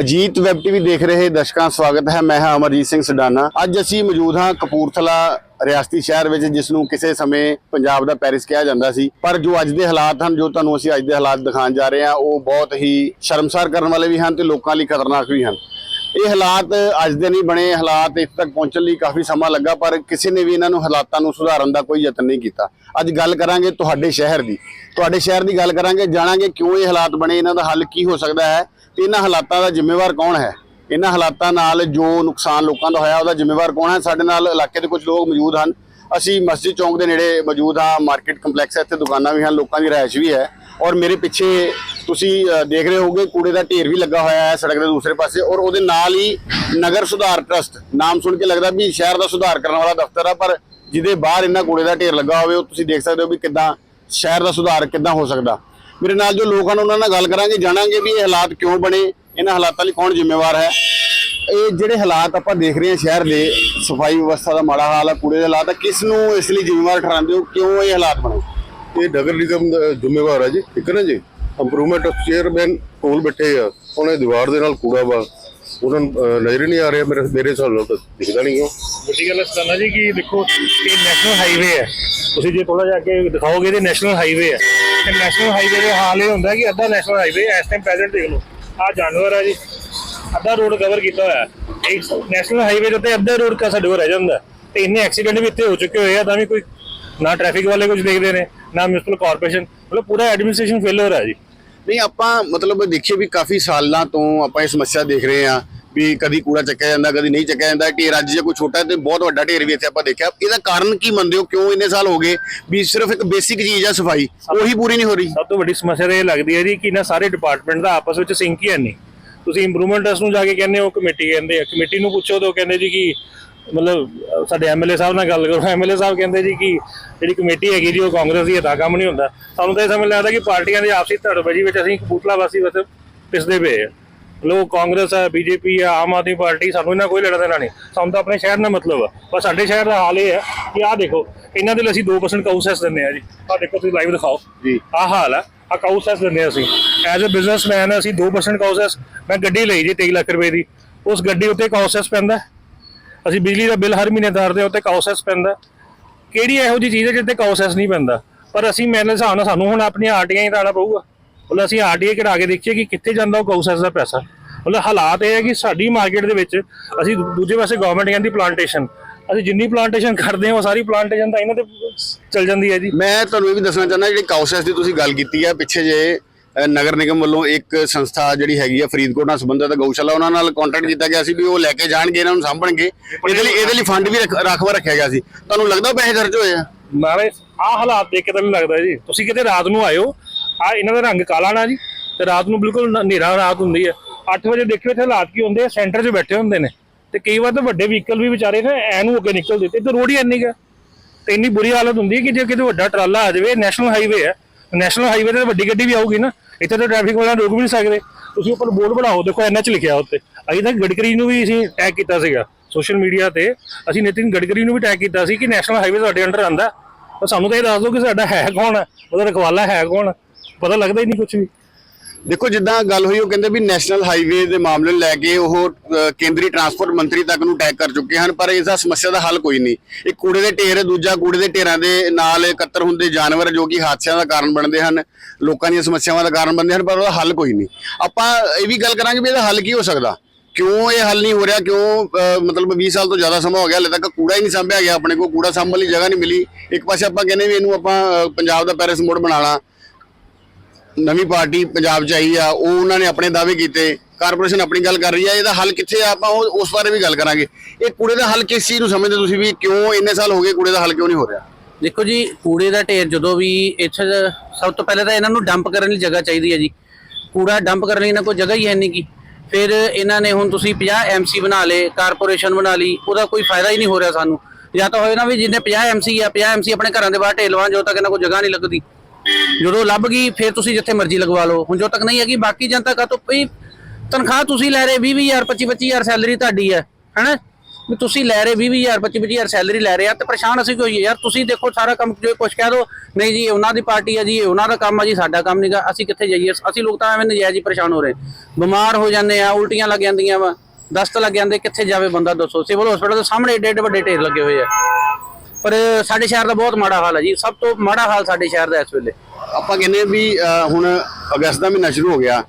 Ajit web TV ਦੇਖ ਰਹੇ ਦਰਸ਼ਕਾਂ ਸਵਾਗਤ ਹੈ। ਮੈਂ ਹਾਂ ਅਮਰਜੀਤ ਸਿੰਘ ਸਡਾਨਾ ਅੱਜ ਅਸੀਂ ਮੌਜੂਦ ਹਾਂ ਕਪੂਰਥਲਾ ਰਿਆਸਤੀ ਸ਼ਹਿਰ ਵਿੱਚ ਜਿਸ ਨੂੰ ਕਿਸੇ ਸਮੇਂ ਪੰਜਾਬ ਦਾ ਪੈਰਿਸ ਕਿਹਾ ਜਾਂਦਾ ਸੀ। ਪਰ ਜੋ ਅੱਜ ਦੇ ਹਾਲਾਤ ਹਨ, ਜੋ ਤੁਹਾਨੂੰ ਅਸੀਂ ਅੱਜ ਦੇ ਹਾਲਾਤ ਦਿਖਾਉਣ ਜਾ ਰਹੇ ਹਾਂ, ਉਹ ਬਹੁਤ ਹੀ ਸ਼ਰਮਸਾਰ ਕਰਨ ਵਾਲੇ ਵੀ ਹਨ ਤੇ ਲੋਕਾਂ ਲਈ ਖਤਰਨਾਕ ਵੀ ਹਨ। ਇਹ ਹਾਲਾਤ ਅੱਜ ਦੇ ਨਹੀਂ ਬਣੇ, ਹਾਲਾਤ ਇੱਥੇ ਤੱਕ ਪਹੁੰਚਣ ਲਈ ਕਾਫੀ ਸਮਾਂ ਲੱਗਾ, ਪਰ ਕਿਸੇ ਨੇ ਵੀ ਇਹਨਾਂ ਨੂੰ ਹਾਲਾਤਾਂ ਨੂੰ ਸੁਧਾਰਨ ਦਾ ਕੋਈ ਯਤਨ ਨਹੀਂ ਕੀਤਾ। ਅੱਜ ਗੱਲ ਕਰਾਂਗੇ ਤੁਹਾਡੇ ਸ਼ਹਿਰ ਦੀ। ਤੁਹਾਡੇ ਸ਼ਹਿਰ ਦੀ ਗੱਲ ਕਰਾਂਗੇ, ਜਾਣਾਂਗੇ ਕਿਉਂ ਇਹ ਹਾਲਾਤ ਬਣੇ, ਇਹਨਾਂ ਦਾ ਹੱਲ ਕੀ ਹੋ ਸਕਦਾ ਹੈ ਤੇ ਇਹਨਾਂ ਹਾਲਾਤਾਂ ਦਾ ਜ਼ਿੰਮੇਵਾਰ ਕੌਣ ਹੈ? ਇਹਨਾਂ ਹਾਲਾਤਾਂ ਨਾਲ ਜੋ ਨੁਕਸਾਨ ਲੋਕਾਂ ਦਾ ਹੋਇਆ, ਉਹਦਾ ਜ਼ਿੰਮੇਵਾਰ ਕੌਣ ਹੈ? ਸਾਡੇ ਨਾਲ ਇਲਾਕੇ ਦੇ ਕੁਝ ਲੋਕ ਮੌਜੂਦ ਹਨ। ਅਸੀਂ ਮਸਜਿਦ ਚੌਂਕ ਦੇ ਨੇੜੇ ਮੌਜੂਦ ਹਾਂ, ਮਾਰਕੀਟ ਕੰਪਲੈਕਸ ਹੈ, ਇੱਥੇ ਦੁਕਾਨਾਂ ਵੀ ਹਨ, ਲੋਕਾਂ ਦੀ ਰਿਹਾਇਸ਼ ਵੀ ਹੈ। ਔਰ ਮੇਰੇ ਪਿੱਛੇ ਤੁਸੀਂ ਦੇਖ ਰਹੇ ਹੋਗੇ ਕੂੜੇ ਦਾ ਢੇਰ ਵੀ ਲੱਗਾ ਹੋਇਆ ਹੈ ਸੜਕ ਦੇ ਦੂਸਰੇ ਪਾਸੇ ਔਰ ਉਹਦੇ ਨਾਲ ਹੀ ਨਗਰ ਸੁਧਾਰ ਟਰਸਟ, ਨਾਮ ਸੁਣ ਕੇ ਲੱਗਦਾ ਵੀ ਸ਼ਹਿਰ ਦਾ ਸੁਧਾਰ ਕਰਨ ਵਾਲਾ ਦਫ਼ਤਰ ਆ, ਪਰ ਜਿਹਦੇ ਬਾਹਰ ਇੰਨਾ ਕੂੜੇ ਦਾ ਢੇਰ ਲੱਗਾ ਹੋਵੇ, ਉਹ ਤੁਸੀਂ ਦੇਖ ਸਕਦੇ ਹੋ ਵੀ ਕਿੱਦਾਂ ਸ਼ਹਿਰ ਦਾ ਸੁਧਾਰ ਕਿੱਦਾਂ ਹੋ ਸਕਦਾ। ਮੇਰੇ ਨਾਲ ਜੋ ਲੋਕ ਹਨ, ਉਹਨਾਂ ਨਾਲ ਗੱਲ ਕਰਾਂਗੇ, ਜਾਣਾਂਗੇ ਵੀ ਇਹ ਹਾਲਾਤ ਕਿਉਂ ਬਣੇ, ਇਹਨਾਂ ਹਾਲਾਤਾਂ ਲਈ ਕੌਣ ਜ਼ਿੰਮੇਵਾਰ ਹੈ। ਇਹ ਜਿਹੜੇ ਹਾਲਾਤ ਆਪਾਂ ਦੇਖ ਰਹੇ ਹਾਂ ਸ਼ਹਿਰ ਦੇ, ਸਫ਼ਾਈ ਵਿਵਸਥਾ ਦਾ ਮਾੜਾ ਹਾਲ ਆ, ਕੂੜੇ ਦੇ ਹਾਲਾਤ ਆ, ਕਿਸ ਨੂੰ ਇਸ ਲਈ ਜ਼ਿੰਮੇਵਾਰ ਠਹਿਰਾਉਂਦੇ ਹੋ, ਕਿਉਂ ਇਹ ਹਾਲਾਤ ਬਣੇ? ਇਹ ਨਗਰ ਨਿਗਮ ਦਾ ਜ਼ਿੰਮੇਵਾਰ ਹੈ ਜੀ, ਠੀਕ ਹੈ ਨਾ ਜੀ? ਇੰਪਰੂਵਮੈਂਟ ਚੇਅਰਮੈਨ ਕੋਲ ਬੈਠੇ ਆ, ਉਹਨੇ ਦੀਵਾਰ ਦੇ ਨਾਲ ਕੂੜਾ ਵਾ, ਉਹਨਾਂ ਨੂੰ ਨਜ਼ਰ ਹੀ ਨਹੀਂ ਆ ਰਿਹਾ ਮੇਰੇ ਮੇਰੇ ਹਿਸਾਬ ਨਾਲ ਤਾਂ ਦਿਖਦਾ ਨਹੀਂ ਉਹ। ਵੱਡੀ ਗੱਲ ਸਤਾਨਾ ਜੀ ਕਿ ਦੇਖੋ, ਇਹ ਨੈਸ਼ਨਲ ਹਾਈਵੇ ਹੈ। ਤੁਸੀਂ ਜੇ ਥੋੜਾ ਜਿਹਾ ਅੱਗੇ ਦਿਖਾਓਗੇ ਤੇ ਨੈਸ਼ਨਲ ਹਾਈਵੇ ਹੈ। ਤੇ ਨੈਸ਼ਨਲ ਹਾਈਵੇ ਦੇ ਹਾਲ ਇਹ ਹੁੰਦਾ ਕਿ ਅੱਧਾ ਨੈਸ਼ਨਲ ਹਾਈਵੇ ਇਸ ਟਾਈਮ ਪ੍ਰੈਜ਼ੈਂਟ ਦੇਖ ਲਓ। ਆ ਜਾਨਵਰ ਹੈ ਜੀ, ਅੱਧਾ ਰੋਡ ਕਵਰ ਕੀਤਾ ਹੋਇਆ ਇੱਕ ਨੈਸ਼ਨਲ ਹਾਈਵੇ ਦੇ ਉੱਤੇ ਅੱਧਾ ਰੋਡ ਕਾ ਸਾਡੇ ਕੋਲ ਰਹਿ ਜਾਂਦਾ ਤੇ ਇੰਨੇ ਐਕਸੀਡੈਂਟ ਵੀ ਇੱਥੇ ਹੋ ਚੁੱਕੇ ਹੋਏ ਆ, ਤਾਂ ਵੀ ਕੋਈ ਨਾ ਟ੍ਰੈਫਿਕ ਵਾਲੇ ਕੁਝ ਦੇਖਦੇ ਨੇ। ਨਾ ਮਿਊਨਿਸਪਲ ਕਾਰਪੋਰੇਸ਼ਨ ਮਤਲਬ ਪੂਰਾ ਐਡਮਿਨਿਸਟ੍ਰੇਸ਼ਨ ਫੇਲਰ ਹੈ ਜੀ। ਨਹੀਂ ਆਪਾਂ ਮਤਲਬ ਦੇਖੀਏ ਵੀ ਕਾਫੀ ਸਾਲਾਂ ਤੋਂ ਆਪਾਂ ਇਹ ਸਮੱਸਿਆ ਦੇਖ ਰਹੇ ਹਾਂ ਵੀ ਕਦੀ ਕੂੜਾ ਚੱਕਿਆ ਜਾਂਦਾ ਕਦੀ ਨਹੀਂ ਚੱਕਿਆ ਜਾਂਦਾ ਢੇਰ ਅੱਜ ਜੇ ਕੋਈ ਛੋਟਾ ਹੈ ਤੇ ਬਹੁਤ ਵੱਡਾ ਢੇਰ ਵੀ ਇੱਥੇ ਆਪਾਂ ਦੇਖਿਆ। ਇਹਦਾ ਕਾਰਨ ਕੀ ਮੰਨਦੇ ਹੋ? ਕਿਉਂ ਇੰਨੇ ਸਾਲ ਹੋ ਗਏ ਵੀ ਸਿਰਫ ਇੱਕ ਬੇਸਿਕ ਚੀਜ਼ ਆ ਸਫ਼ਾਈ ਉਹੀ ਪੂਰੀ ਨਹੀਂ ਹੋ ਰਹੀ? ਸਭ ਤੋਂ ਵੱਡੀ ਸਮੱਸਿਆ ਇਹ ਲੱਗਦੀ ਹੈ ਜੀ ਕਿ ਨਾ ਸਾਰੇ ਡਿਪਾਰਟਮੈਂਟ ਦਾ ਆਪਸ ਵਿੱਚ ਸਿੰਕ ਹੀ ਹੈ ਨਹੀਂ। ਤੁਸੀਂ ਇੰਪਰੂਵਮੈਂਟ ਟੈਸਟ ਨੂੰ ਜਾ ਕੇ ਕਹਿੰਦੇ ਹੋ ਕਮੇਟੀ ਕਹਿੰਦੇ ਆ ਕਮੇਟੀ ਨੂੰ ਪੁੱਛੋ ਤਾਂ ਉਹ ਕਹਿੰਦੇ ਜੀ ਕਿ ਮਤਲਬ ਸਾਡੇ ਐਮਐਲਏ ਸਾਹਿਬ ਨਾਲ ਗੱਲ ਕਰੋ। ਐਮਐਲਏ ਸਾਹਿਬ ਕਹਿੰਦੇ ਜੀ ਕਿ ਜਿਹੜੀ ਕਮੇਟੀ ਹੈਗੀ ਜੀ ਉਹ ਕਾਂਗਰਸ ਦੀ ਹੈ ਤਾਂ ਕੰਮ ਨਹੀਂ ਹੁੰਦਾ। ਸਾਨੂੰ ਤਾਂ ਇਹ ਸਮਝ ਲੱਗਦਾ ਕਿ ਪਾਰਟੀਆਂ ਦੀ ਆਪਸੀ ਧੜਬਜੀ ਵਿੱਚ ਅਸੀਂ ਕਪੂਰਥਲਾ ਵਾਸੀ ਬਸ ਪਿਸਦੇ ਪਏ ਆ। ਲੋਕ ਕਾਂਗਰਸ ਹੈ ਬੀਜੇਪੀ ਹੈ ਆਮ ਆਦਮੀ ਪਾਰਟੀ ਸਾਨੂੰ ਇਹਨਾਂ ਕੋਈ ਲੈਣਾ ਦੇਣਾ ਨਹੀਂ। ਸਾਨੂੰ ਤਾਂ ਆਪਣੇ ਸ਼ਹਿਰ ਨਾਲ ਮਤਲਬ ਆ। ਪਰ ਸਾਡੇ ਸ਼ਹਿਰ ਦਾ ਹਾਲ ਇਹ ਹੈ ਕਿ ਆਹ ਦੇਖੋ ਇਹਨਾਂ ਦੇ ਲਈ ਅਸੀਂ 2% ਕਾਊਸੈਸ ਦਿੰਦੇ ਆ ਜੀ। ਆਹ ਦੇਖੋ ਤੁਸੀਂ ਲਾਈਵ ਦਿਖਾਓ। ਜੀ। ਆਹ ਹਾਲ ਹੈ ਆ ਕਾਊਸੈਸ ਦਿੰਦੇ ਹਾਂ ਅਸੀਂ। ਐਜ਼ ਅ ਬਿਜ਼ਨਸਮੈਨ ਅਸੀਂ 2% ਕਾਊਸੈਸ ਮੈਂ ਗੱਡੀ ਲਈ ਜੀ 23 ਲੱਖ ਰੁਪਏ ਦੀ। ਉਸ ਗੱਡੀ ਉੱਤੇ ਕਾਊਸੈਸ ਪੈਂਦਾ। ਅਸੀਂ ਬਿਜਲੀ ਦਾ ਬਿੱਲ ਹਰ ਮਹੀਨੇ ਦਰਦੇ ਉੱਤੇ ਕਾਊਸੈਸ ਪੈਂਦਾ। ਕਿਹੜੀ ਇਹੋ ਜੀ ਚੀਜ਼ ਹੈ ਜਿੱਤੇ ਕਾਊਸੈਸ ਨਹੀਂ ਪੈਂਦਾ? ਪਰ ਅਸੀਂ ਮੇਰੇ ਹਿਸਾਬ ਨਾਲ ਸਾਨੂੰ ਹੁਣ ਆਪਣੀਆਂ ਆਰਟੀਆਂ ਹੀ ਕਰਾਉਣਾ ਪਊਗਾ। ਮਤਲਬ ਅਸੀਂ ਆਰਟੀਏ ਕਢਾ ਕੇ ਦੇਖੀਏ ਕਿ ਕਿੱਥੇ ਜਾਂਦਾ ਉਹ ਕਾਊਸੈਸ ਦਾ ਪੈਸਾ। ਮਤਲਬ ਹਾਲਾਤ ਇਹ ਹੈ ਕਿ ਸਾਡੀ ਮਾਰਕੀਟ ਦੇ ਵਿੱਚ ਅਸੀਂ ਦੂਜੇ ਪਾਸੇ ਗਵਰਨਮੈਂਟ ਕਹਿੰਦੀ ਪਲਾਂਟੇਸ਼ਨ ਅਸੀਂ ਜਿੰਨੀ ਪਲਾਂਟੇਸ਼ਨ ਕਰਦੇ ਹਾਂ, ਉਹ ਸਾਰੀ ਪਲਾਂਟੇਸ਼ਨ ਤਾਂ ਇਹਨਾਂ ਤੇ ਚੱਲ ਜਾਂਦੀ ਹੈ ਜੀ। ਮੈਂ ਤੁਹਾਨੂੰ ਇਹ ਵੀ ਦੱਸਣਾ ਚਾਹੁੰਦਾ, ਜਿਹੜੀ ਕਾਉਸੈਸ ਦੀ ਤੁਸੀਂ ਗੱਲ ਕੀਤੀ ਹੈ ਪਿੱਛੇ ਜੇ ਨਗਰ ਨਿਗਮ ਵੱਲੋਂ ਇੱਕ ਸੰਸਥਾ ਜਿਹੜੀ ਹੈਗੀ ਆ ਫਰੀਦਕੋਟ ਨਾਲ ਸੰਬੰਧਿਤ ਗਊਸ਼ਾਲਾ ਉਹਨਾਂ ਨਾਲ ਕੰਟੈਕਟ ਕੀਤਾ ਗਿਆ ਸੀ ਵੀ ਉਹ ਲੈ ਕੇ ਜਾਣਗੇ ਇਹਨਾਂ ਨੂੰ ਸਾਂਭਣਗੇ। ਇਹਦੇ ਲਈ ਇਹਦੇ ਲਈ ਫੰਡ ਵੀ ਰੱਖ- ਰਾਖਵਾ ਰੱਖਿਆ ਗਿਆ ਸੀ। ਤੁਹਾਨੂੰ ਲੱਗਦਾ ਪੈਸੇ ਖਰਚ ਹੋਏ ਆ? ਨਾਲੇ ਆਹ ਹਾਲਾਤ ਦੇਖ ਕੇ ਤਾਂ ਨਹੀਂ ਲੱਗਦਾ ਜੀ ਤੁਸੀਂ ਕਿਤੇ ਰਾਤ ਨੂੰ ਆਇਓ ਆ ਇਹਨਾਂ ਦਾ ਰੰਗ ਕਾਲਾ ਨਾ ਜੀ ਤੇ ਰਾਤ ਨੂੰ ਬਿਲਕੁਲ ਹਨੇਰਾ ਰਾਤ ਹੁੰਦੀ ਹੈ 8 ਵਜੇ ਦੇਖਿਓ ਇੱਥੇ ਹਾਲਾਤ ਕੀ ਹੁੰਦੇ ਆ ਸੈਂਟਰ 'ਚ ਬੈਠੇ ਹੁੰਦੇ ਨੇ। ਤੇ ਕਈ ਵਾਰ ਤਾਂ ਵੱਡੇ ਵਹੀਕਲ ਵੀ ਵਿਚਾਰੇ ਨਾ ਐ ਨੂੰ ਹੋ ਕੇ ਨਿਕਲਦੇ ਤੇ ਰੋਡ ਹੀ ਇੰਨੀ ਗਾ ਤੇ ਇੰਨੀ ਬੁਰੀ ਹਾਲਤ ਹੁੰਦੀ ਹੈ ਕਿ ਜੇ ਕਿਤੇ ਵੱਡਾ ਟਰਾਲਾ ਆ ਜਾਵੇ ਨੈਸ਼ਨਲ ਹਾਈਵੇ ਹੈ ਨੈਸ਼ਨਲ ਹਾਈਵੇ ਤੇ ਤਾਂ ਵੱਡੀ ਗੱਡੀ ਵੀ ਆਊਗੀ ਨਾ, ਇੱਥੇ ਤਾਂ ਟ੍ਰੈਫਿਕ ਵਾਲਾ ਰੋਕ ਵੀ ਨਹੀਂ ਸਕਦੇ। ਤੁਸੀਂ ਉੱਪਰ ਬੋਰਡ ਬਣਾਓ, ਦੇਖੋ ਐਨਐਚ ਲਿਖਿਆ ਉੱਤੇ। ਅਸੀਂ ਤਾਂ ਗਡਕਰੀ ਨੂੰ ਵੀ ਅਸੀਂ ਟੈਗ ਕੀਤਾ ਸੀਗਾ ਸੋਸ਼ਲ ਮੀਡੀਆ ਤੇ। ਅਸੀਂ ਨਿਤਿਨ ਗਡਕਰੀ ਨੂੰ ਵੀ ਟੈਗ ਕੀਤਾ ਸੀ ਕਿ ਨੈਸ਼ਨਲ ਹਾਈਵੇ ਤੁਹਾਡੇ ਅੰਡਰ ਆਂਦਾ ਪਰ ਸਾਨੂੰ ਤਾਂ ਇਹ ਦੱਸ ਦਿਓ ਕਿ ਸਾਡਾ ਹੈ ਕੌਣ ਹੈ, ਉਹਦਾ ਰਖਵਾਲਾ ਹੈ ਕੌਣ ਪਤਾ ਲੱਗਦਾ ਹੀ ਨਹੀਂ ਕੁਝ ਵੀ। ਦੇਖੋ, ਜਿੱਦਾਂ ਗੱਲ ਹੋਈ, ਉਹ ਕਹਿੰਦੇ ਵੀ ਨੈਸ਼ਨਲ ਹਾਈਵੇ ਦੇ ਮਾਮਲੇ ਨੂੰ ਲੈ ਕੇ ਉਹ ਕੇਂਦਰੀ ਟਰਾਂਸਪੋਰਟ ਮੰਤਰੀ ਤੱਕ ਨੂੰ ਟੈਗ ਕਰ ਚੁੱਕੇ ਹਨ, ਪਰ ਇਸ ਦਾ ਸਮੱਸਿਆ ਦਾ ਹੱਲ ਕੋਈ ਨਹੀਂ। ਇੱਕ ਕੂੜੇ ਦੇ ਢੇਰ, ਦੂਜਾ ਕੂੜੇ ਦੇ ਢੇਰਾਂ ਦੇ ਨਾਲ ਇਕੱਤਰ ਹੁੰਦੇ ਜਾਨਵਰ ਜੋ ਕਿ ਹਾਦਸਿਆਂ ਦਾ ਕਾਰਨ ਬਣਦੇ ਹਨ, ਲੋਕਾਂ ਦੀਆਂ ਸਮੱਸਿਆਵਾਂ ਦਾ ਕਾਰਨ ਬਣਦੇ ਹਨ, ਪਰ ਉਹਦਾ ਹੱਲ ਕੋਈ ਨਹੀਂ। ਆਪਾਂ ਇਹ ਵੀ ਗੱਲ ਕਰਾਂਗੇ ਵੀ ਇਹਦਾ ਹੱਲ ਕੀ ਹੋ ਸਕਦਾ? ਕਿਉਂ ਇਹ ਹੱਲ ਨਹੀਂ ਹੋ ਰਿਹਾ? ਕਿਉਂ ਮਤਲਬ 20 ਸਾਲ ਤੋਂ ਜ਼ਿਆਦਾ ਸਮਾਂ ਹੋ ਗਿਆ, ਹਲੇ ਤੱਕ ਕੂੜਾ ਹੀ ਨਹੀਂ ਸਾਂਭਿਆ ਗਿਆ, ਆਪਣੇ ਕੋਲ ਕੂੜਾ ਸਾਂਭਣ ਲਈ ਜਗ੍ਹਾ ਨਹੀਂ ਮਿਲੀ। ਇੱਕ ਪਾਸੇ ਆਪਾਂ ਕਹਿੰਦੇ ਵੀ ਇਹਨੂੰ ਆਪਾਂ ਪੰਜਾਬ ਦਾ ਪੈਰਿਸ ਮੋਡ ਬਣਾਉਣਾ ਨਵੀਂ ਪਾਰਟੀ ਪੰਜਾਬ ਚ ਆਈ ਆ, ਉਹ ਉਹਨਾਂ ਨੇ ਆਪਣੇ ਦਾਅਵੇ ਕੀਤੇ, ਕਾਰਪੋਰੇਸ਼ਨ ਆਪਣੀ ਗੱਲ ਕਰ ਰਹੀ ਆ, ਇਹਦਾ ਹੱਲ ਕਿੱਥੇ ਆ, ਆਪਾਂ ਉਸ ਬਾਰੇ ਵੀ ਗੱਲ ਕਰਾਂਗੇ। ਇਹ ਕੂੜੇ ਦਾ ਹੱਲ ਕਿਸ ਚੀਜ਼ ਨੂੰ ਸਮਝਦੇ ਤੁਸੀਂ ਵੀ ਕਿਉਂ ਇੰਨੇ ਸਾਲ ਹੋ ਗਏ ਕੂੜੇ ਦਾ ਹੱਲ ਕਿਉਂ ਨਹੀਂ ਹੋ ਰਿਹਾ? ਦੇਖੋ ਜੀ, ਕੂੜੇ ਦਾ ਢੇਰ ਜਦੋਂ ਵੀ ਇੱਥੇ ਸਭ ਤੋਂ ਪਹਿਲਾਂ ਤਾਂ ਇਹਨਾਂ ਨੂੰ ਡੰਪ ਕਰਨ ਲਈ ਜਗ੍ਹਾ ਚਾਹੀਦੀ ਹੈ ਜੀ। ਕੂੜਾ ਡੰਪ ਕਰਨ ਲਈ ਇਹਨਾਂ ਕੋਲ ਜਗ੍ਹਾ ਹੀ ਹੈ ਨਹੀਂ ਕੀ ਫਿਰ ਇਹਨਾਂ ਨੇ ਹੁਣ ਤੁਸੀਂ 50 ਐਮਸੀ ਬਣਾ ਲਏ, ਕਾਰਪੋਰੇਸ਼ਨ ਬਣਾ ਲਈ, ਉਹਦਾ ਕੋਈ ਫਾਇਦਾ ਹੀ ਨਹੀਂ ਹੋ ਰਿਹਾ ਸਾਨੂੰ। ਜਾਂ ਤਾਂ ਹੋਏ ਨਾ ਵੀ ਜਿੰਨੇ 50 ਐਮਸੀ ਆ 50 ਐਮਸੀ ਆਪਣੇ ਘਰਾਂ ਦੇ ਬਾਹਰ ਢੇਰ ਲਵਾਂ ਜਦੋਂ ਤੱਕ ਇਹਨਾਂ ਕੋਲ ਜਗ੍ਹਾ ਨਹੀਂ ਲੱਗਦੀ। ਜਦੋਂ ਲੱਭ ਗਈ, ਫਿਰ ਤੁਸੀਂ ਜਿੱਥੇ ਮਰਜ਼ੀ ਲਗਵਾ ਲਓ। ਹੁਣ ਜਦੋਂ ਤੱਕ ਨਹੀਂ ਹੈਗੀ, ਬਾਕੀ ਜਨਤਾ ਕਾ ਤੋਂ ਵੀ ਤਨਖਾਹ ਤੁਸੀਂ ਲੈ ਰਹੇ 20 20000 25 25000 ਸੈਲਰੀ ਤੁਹਾਡੀ ਹੈ, ਹੈਨਾ? ਵੀ ਤੁਸੀਂ ਲੈ ਰਹੇ 20 ਹਜ਼ਾਰ 25 ਹਜ਼ਾਰ ਸੈਲਰੀ ਲੈ ਰਹੇ ਆ ਤੇ ਪਰੇਸ਼ਾਨ ਅਸੀਂ ਕਿਉਂ ਯਾਰ ਤੁਸੀਂ ਦੇਖੋ ਸਾਰਾ ਕੰਮ ਜੋ ਕੁਛ ਕਹਿ ਦੋ, ਨਹੀਂ ਜੀ ਉਹਨਾਂ ਦੀ ਪਾਰਟੀ ਆ ਜੀ ਉਹਨਾਂ ਦਾ ਕੰਮ ਆ ਜੀ, ਸਾਡਾ ਕੰਮ ਨਹੀਂਗਾ ਅਸੀਂ ਕਿੱਥੇ ਜਾਈਏ? ਅਸੀਂ ਲੋਕ ਤਾਂ ਐਵੇਂ ਨਜਾਇਜ਼ ਹੀ ਪਰੇਸ਼ਾਨ ਹੋ ਰਹੇ। ਬਿਮਾਰ ਹੋ ਜਾਂਦੇ ਆ, ਉਲਟੀਆਂ ਲੱਗ ਜਾਂਦੀਆਂ ਵਾ, ਦਸਤ ਲੱਗ ਜਾਂਦੇ, ਕਿੱਥੇ ਜਾਵੇ ਬੰਦਾ ਦੱਸੋ? ਸਿਵਲ ਹਸਪੀਟਲ ਦੇ ਸਾਹਮਣੇ ਏਡੇ ਏਡੇ ਵੱਡੇ ਢੇਰ ਲੱਗੇ ਹੋਏ ਆ। ਪਰ ਸਾਡੇ ਸ਼ਹਿਰ ਦਾ ਬਹੁਤ ਮਾੜਾ ਹਾਲ ਹੈ ਜੀ। ਸਭ ਤੋਂ ਮਾੜਾ ਹਾਲ ਸਾਡੇ ਸ਼ਹਿਰ ਦਾ ਇਸ ਵੇਲੇ। ਆਪਾਂ ਕਹਿੰਦੇ ਵੀ ਹੁਣ ਅਗਸਤ ਦਾ ਮਹੀਨਾ ਸ਼ੁਰੂ ਹੋ ਗਿਆ।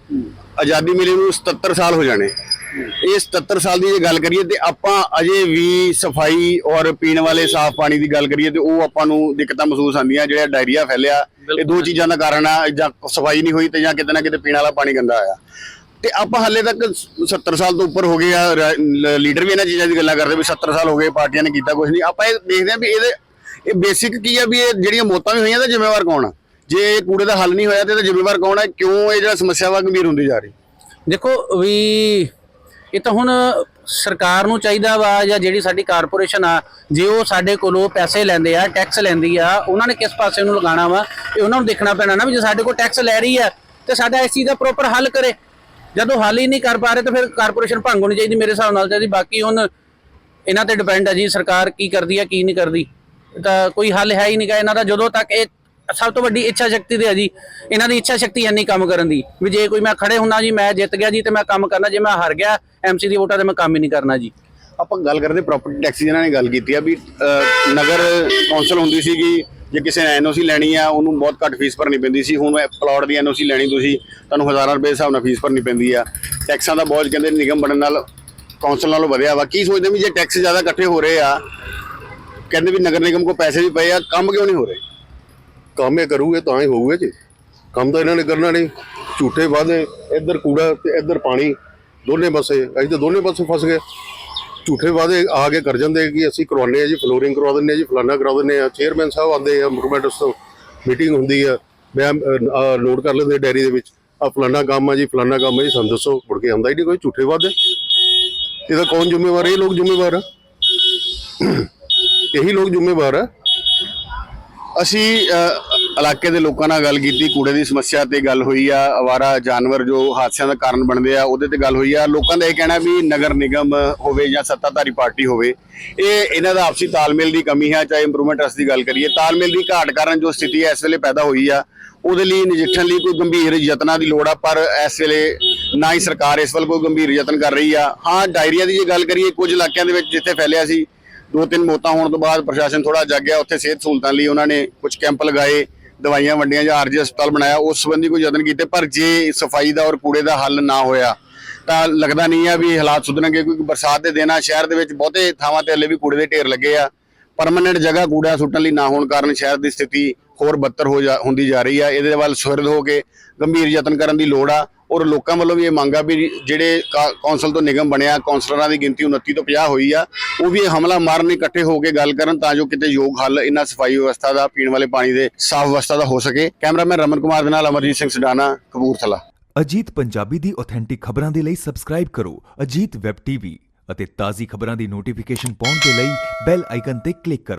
ਆਜ਼ਾਦੀ ਮਿਲੇ ਨੂੰ 77 ਸਾਲ ਹੋ ਜਾਣੇ। ਇਹ 77 ਸਾਲ ਦੀ ਜੇ ਗੱਲ ਕਰੀਏ ਤੇ ਆਪਾਂ ਅਜੇ ਵੀ ਸਫ਼ਾਈ ਔਰ ਪੀਣ ਵਾਲੇ ਸਾਫ਼ ਪਾਣੀ ਦੀ ਗੱਲ ਕਰੀਏ ਤੇ ਉਹ ਆਪਾਂ ਨੂੰ ਦਿੱਕਤਾਂ ਮਹਿਸੂਸ ਆਉਂਦੀਆਂ ਜਿਹੜਾ ਡਾਇਰੀਆ ਫੈਲਿਆ ਇਹ ਦੋ ਚੀਜ਼ਾਂ ਦਾ ਕਾਰਨ ਆ ਜਾਂ ਸਫ਼ਾਈ ਨਹੀਂ ਹੋਈ ਤੇ ਜਾਂ ਕਿਤੇ ਨਾ ਕਿਤੇ ਪੀਣ ਵਾਲਾ ਪਾਣੀ ਗੰਦਾ ਆਇਆ ਤੇ ਆਪਾਂ ਹਾਲੇ ਤੱਕ 70 ਸਾਲ ਤੋਂ ਉੱਪਰ ਹੋ ਗਏ ਆ ਲੀਡਰ ਵੀ ਇਹਨਾਂ ਚੀਜ਼ਾਂ ਦੀ ਗੱਲਾਂ ਕਰਦੇ ਵੀ 70 ਸਾਲ ਹੋ ਗਏ, ਪਾਰਟੀਆਂ ਨੇ ਕੀਤਾ ਕੁਝ ਨਹੀਂ। ਆਪਾਂ ਇਹ ਦੇਖਦੇ ਆ ਵੀ ਇਹਦੇ, ਇਹ ਬੇਸਿਕ ਕੀ ਆ ਵੀ ਇਹ ਜਿਹੜੀਆਂ ਮੌਤਾਂ ਵੀ ਹੋਈਆਂ ਤਾਂ ਜ਼ਿੰਮੇਵਾਰ ਕੌਣ ਆ? ਜੇ ਇਹ ਕੂੜੇ ਦਾ ਹੱਲ ਨਹੀਂ ਹੋਇਆ ਤੇ ਇਹਦਾ ਜ਼ਿੰਮੇਵਾਰ ਕੌਣ ਹੈ ਕਿਉਂ ਇਹ ਜਿਹੜਾ ਸਮੱਸਿਆ ਵਾ ਗੰਭੀਰ ਹੁੰਦੀ ਜਾ ਰਹੀ? ਦੇਖੋ ਵੀ ਇਹ ਤਾਂ ਹੁਣ ਸਰਕਾਰ ਨੂੰ ਚਾਹੀਦਾ ਵਾ ਜਾਂ ਜਿਹੜੀ ਸਾਡੀ ਕਾਰਪੋਰੇਸ਼ਨ ਆ, ਜੇ ਉਹ ਸਾਡੇ ਕੋਲੋਂ ਪੈਸੇ ਲੈਂਦੇ ਆ ਟੈਕਸ ਲੈਂਦੀ ਆ, ਉਹਨਾਂ ਨੇ ਕਿਸ ਪਾਸੇ ਨੂੰ ਲਗਾਉਣਾ ਵਾ, ਇਹ ਉਹਨਾਂ ਨੂੰ ਦੇਖਣਾ ਪੈਣਾ ਨਾ ਵੀ ਜੇ ਸਾਡੇ ਕੋਲ ਟੈਕਸ ਲੈ ਰਹੀ ਆ, ਤੇ ਸਾਡਾ ਇਸ ਚੀਜ਼ ਦਾ ਪ੍ਰੋਪਰ ਹੱਲ ਕਰੇ। ਜਦੋਂ ਹੱਲ ਹੀ ਨਹੀਂ ਕਰ ਪਾ ਰਹੇ ਤਾਂ ਫਿਰ ਕਾਰਪੋਰੇਸ਼ਨ ਭੰਗ ਹੋਣੀ ਚਾਹੀਦੀ ਮੇਰੇ ਹਿਸਾਬ ਨਾਲ ਚਾਹੀਦੀ ਬਾਕੀ ਹੁਣ ਇਹਨਾਂ ਤੇ ਡਿਪੈਂਡ ਹੈ ਜੀ ਸਰਕਾਰ ਕੀ ਕਰਦੀ ਹੈ ਕੀ ਨਹੀਂ ਕਰਦੀ। ਤਾਂ ਕੋਈ ਹੱਲ ਹੈ ਹੀ ਨਹੀਂਗਾ ਇਹਨਾਂ ਦਾ। ਜਦੋਂ ਤੱਕ ਇਹ ਸਭ ਤੋਂ ਵੱਡੀ ਇੱਛਾ ਸ਼ਕਤੀ ਤੇ ਹੈ ਜੀ, ਇਹਨਾਂ ਦੀ ਇੱਛਾ ਸ਼ਕਤੀ ਹੈ ਕੰਮ ਕਰਨ ਦੀ। ਵੀ ਜੇ ਕੋਈ ਮੈਂ ਖੜੇ ਹੁੰਨਾ ਜੀ, ਮੈਂ ਜਿੱਤ ਗਿਆ ਜੀ ਤੇ ਮੈਂ ਕੰਮ ਕਰਨਾ। ਜੇ ਮੈਂ ਹਾਰ ਗਿਆ ਐਮਸੀ ਦੀ ਵੋਟਾਂ ਤੇ ਮੈਂ ਕੰਮ ਹੀ ਨਹੀਂ ਕਰਨਾ ਜੀ। ਆਪਾਂ ਗੱਲ ਕਰਦੇ ਪ੍ਰਾਪਰਟੀ ਟੈਕਸ ਦੀ ਨੇ ਗੱਲ ਕੀਤੀ ਆ ਵੀ ਨਗਰ ਕੌਂਸਲ ਹੁੰਦੀ ਸੀਗੀ ਜੇ ਕਿਸੇ ਨੇ ਐਨਓਸੀ ਲੈਣੀ ਆ, ਉਹਨੂੰ ਬਹੁਤ ਘੱਟ ਫੀਸ ਭਰਨੀ ਪੈਂਦੀ ਸੀ। ਹੁਣ ਪਲਾਟ ਦੀ ਐਨਓਸੀ ਲੈਣੀ ਤੁਸੀਂ, ਤੁਹਾਨੂੰ ਹਜ਼ਾਰਾਂ ਰੁਪਏ ਦੇ ਹਿਸਾਬ ਨਾਲ ਫੀਸ ਭਰਨੀ ਪੈਂਦੀ ਆ। ਟੈਕਸਾਂ ਦਾ ਬੋਝ ਕਹਿੰਦੇ ਨਿਗਮ ਬਣਨ ਨਾਲ ਕੌਂਸਲ ਨਾਲੋਂ ਵਧਿਆ ਵਾ। ਕੀ ਸੋਚਦੇ ਵੀ ਜੇ ਟੈਕਸ ਜ਼ਿਆਦਾ ਇਕੱਠੇ ਹੋ ਰਹੇ ਆ, ਕਹਿੰਦੇ ਵੀ ਨਗਰ ਨਿਗਮ ਕੋ ਪੈਸੇ ਵੀ ਪਏ ਆ, ਕੰਮ ਕਿਉਂ ਨਹੀਂ ਹੋ ਰਹੇ? ਕੰਮ ਇਹ ਕਰੂਗੇ ਤਾਂ ਹੀ ਹੋਊਗਾ ਜੀ। ਕੰਮ ਤਾਂ ਇਹਨਾਂ ਨੇ ਕਰਨਾ ਨਹੀਂ। ਝੂਠੇ ਵਾਅਦੇ, ਇੱਧਰ ਕੂੜਾ ਤੇ ਇੱਧਰ ਪਾਣੀ, ਦੋਨੇ ਪਾਸੇ, ਅਸੀਂ ਤਾਂ ਦੋਨੇ ਪਾਸੇ ਫਸ ਗਏ। ਝੂਠੇ ਵਾਅਦੇ ਆ ਕੇ ਕਰ ਜਾਂਦੇ ਕਿ ਅਸੀਂ ਕਰਵਾਉਂਦੇ ਆ ਜੀ ਫਲੋਰਿੰਗ ਕਰਵਾ ਦਿੰਦੇ ਆ ਜੀ, ਫਲਾਨਾ ਕਰਾ ਦਿੰਦੇ ਆ। ਚੇਅਰਮੈਨ ਸਾਹਿਬ ਆਉਂਦੇ ਆ ਮੁਕਮੈਂਟਸ ਤੋਂ ਮੀਟਿੰਗ ਹੁੰਦੀ ਆ। ਮੈਂ ਨੋਟ ਕਰ ਲੈਂਦੇ ਡਾਇਰੀ ਦੇ ਵਿੱਚ ਆ ਫਲਾਨਾ ਕੰਮ ਆ ਜੀ, ਫਲਾਨਾ ਕੰਮ ਆ ਜੀ, ਸਾਨੂੰ ਦੱਸੋ, ਮੁੜ ਕੇ ਆਉਂਦਾ ਹੀ ਨਹੀਂ ਕੋਈ ਝੂਠੇ ਵਾਅਦੇ। ਇਹਦਾ ਕੌਣ ਜ਼ਿੰਮੇਵਾਰ? ਇਹ ਲੋਕ ਜ਼ਿੰਮੇਵਾਰ ਆ। ਇਹੀ ਲੋਕ ਜ਼ਿੰਮੇਵਾਰ ਆ। ਅਸੀਂ ਇਲਾਕੇ ਦੇ ਲੋਕਾਂ ਨਾਲ ਗੱਲ ਕੀਤੀ, ਕੂੜੇ ਦੀ ਸਮੱਸਿਆ ਤੇ ਗੱਲ ਹੋਈ ਆ, ਅਵਾਰਾ ਜਾਨਵਰ ਜੋ ਹਾਦਸਿਆਂ ਦਾ ਕਾਰਨ ਬਣਦੇ ਆ, ਉਹਦੇ ਤੇ ਗੱਲ ਹੋਈ ਆ। ਲੋਕਾਂ ਦਾ ਇਹ ਕਹਿਣਾ ਵੀ ਨਗਰ ਨਿਗਮ ਹੋਵੇ ਜਾਂ ਸੱਤਾਧਾਰੀ ਪਾਰਟੀ ਹੋਵੇ, ਇਹ ਇਹਨਾਂ ਦਾ ਆਪਸੀ ਤਾਲਮੇਲ ਦੀ ਕਮੀ ਹੈ, ਚਾਹੇ ਇੰਪਰੂਵਮੈਂਟ ਟਰਸਟ ਦੀ ਗੱਲ ਕਰੀਏ। ਤਾਲਮੇਲ ਦੀ ਘਾਟ ਕਾਰਨ ਜੋ ਸਥਿਤੀ ਇਸ ਵੇਲੇ ਪੈਦਾ ਹੋਈ ਆ, ਉਹਦੇ ਲਈ ਨਜਿੱਠਣ ਲਈ ਕੋਈ ਗੰਭੀਰ ਯਤਨਾਂ ਦੀ ਲੋੜ ਆ, ਪਰ ਇਸ ਵੇਲੇ ਨਾ ਹੀ ਸਰਕਾਰ ਇਸ ਵੱਲ ਕੋਈ ਗੰਭੀਰ ਯਤਨ ਕਰ ਰਹੀ ਆ। ਹਾਂ, ਡਾਇਰੀਆ ਦੀ ਜੇ ਗੱਲ ਕਰੀਏ, ਕੁਝ ਇਲਾਕਿਆਂ ਦੇ ਵਿੱਚ ਜਿੱਥੇ ਫੈਲਿਆ ਸੀ ਦੋ ਤਿੰਨ ਮੌਤਾਂ ਹੋਣ ਤੋਂ ਬਾਅਦ ਪ੍ਰਸ਼ਾਸਨ ਥੋੜਾ ਜਾਗਿਆ, ਉੱਥੇ ਸਿਹਤ ਸਹੂਲਤਾਂ ਲਈ ਉਹਨਾਂ ਨੇ ਕੁਝ ਕੈਂਪ ਲਗਾਏ। ਦਵਾਈਆਂ ਵੰਡੀਆਂ ਜਾਂ ਆਰਜੀ ਹਸਪਤਾਲ ਬਣਾਇਆ, ਉਸ ਸੰਬੰਧੀ ਕੋਈ ਯਤਨ ਕੀਤੇ, ਪਰ ਜੇ ਸਫ਼ਾਈ ਦਾ ਔਰ ਕੂੜੇ ਦਾ ਹੱਲ ਨਾ ਹੋਇਆ, ਤਾਂ ਲੱਗਦਾ ਨਹੀਂ ਆ ਵੀ ਹਾਲਾਤ ਸੁਧਰਨਗੇ, ਕਿਉਂਕਿ ਬਰਸਾਤ ਦੇ ਦਿਨਾਂ ਸ਼ਹਿਰ ਦੇ ਵਿੱਚ ਬਹੁਤੇ ਥਾਵਾਂ ਤੇ ਹਲੇ ਵੀ ਕੂੜੇ ਦੇ ਢੇਰ ਲੱਗੇ ਆ। ਪਰਮਨੈਂਟ ਜਗ੍ਹਾ ਕੂੜਾ ਸੁੱਟਣ ਲਈ ਨਾ ਹੋਣ ਕਾਰਨ ਸ਼ਹਿਰ ਦੀ ਸਥਿਤੀ ਹੋਰ ਬੱਤਰ ਹੋ ਜਾ, ਹੁੰਦੀ ਜਾ ਰਹੀ ਆ। ਇਹਦੇ ਵੱਲ ਸੁਹਿਰਦ ਹੋ ਕੇ ਗੰਭੀਰ ਯਤਨ ਕਰਨ ਦੀ ਲੋੜ ਆ। ਔਰ ਲੋਕਾਂ ਵੱਲੋਂ ਵੀ ਇਹ ਮੰਗ ਆ ਵੀ ਜਿਹੜੇ ਕਾ- ਕੌਂਸਲ ਤੋਂ ਨਿਗਮ ਬਣਿਆ, ਕੌਂਸਲਰਾਂ ਦੀ ਗਿਣਤੀ 29 ਤੋਂ 50 ਹੋਈ ਆ, ਉਹ ਵੀ ਇਹ ਹਮਲਾ ਮਾਰਨ ਇਕੱਠੇ ਹੋ ਕੇ ਗੱਲ ਕਰਨ ਤਾਂ ਜੋ ਕਿਤੇ ਯੋਗ ਹੱਲ ਇਹਨਾਂ ਸਫ਼ਾਈ ਵਿਵਸਥਾ ਦਾ, ਪੀਣ ਵਾਲੇ ਪਾਣੀ ਦੇ ਸਾਫ਼ ਵਿਵਸਥਾ ਦਾ ਹੋ ਸਕੇ। ਕੈਮਰਾਮੈਨ ਰਮਨ ਕੁਮਾਰ ਦੇ ਨਾਲ ਅਮਰਜੀਤ ਸਿੰਘ ਸਡਾਨਾ ਕਪੂਰਥਲਾ। ਅਜੀਤ ਪੰਜਾਬੀ ਦੀ ਆਥੈਂਟਿਕ ਖਬਰਾਂ ਦੇ ਲਈ ਸਬਸਕ੍ਰਾਈਬ ਕਰੋ ਅਜੀਤ ਵੈਬ ਟੀਵੀ ਅਤੇ ਤਾਜ਼ੀ ਖਬਰਾਂ ਦੀ ਨੋਟੀਫਿਕੇਸ਼ਨ ਪਾਉਣ ਦੇ ਲਈ ਬੈਲ ਆਈਕਨ ਤੇ ਕਲਿੱਕ ਕਰੋ।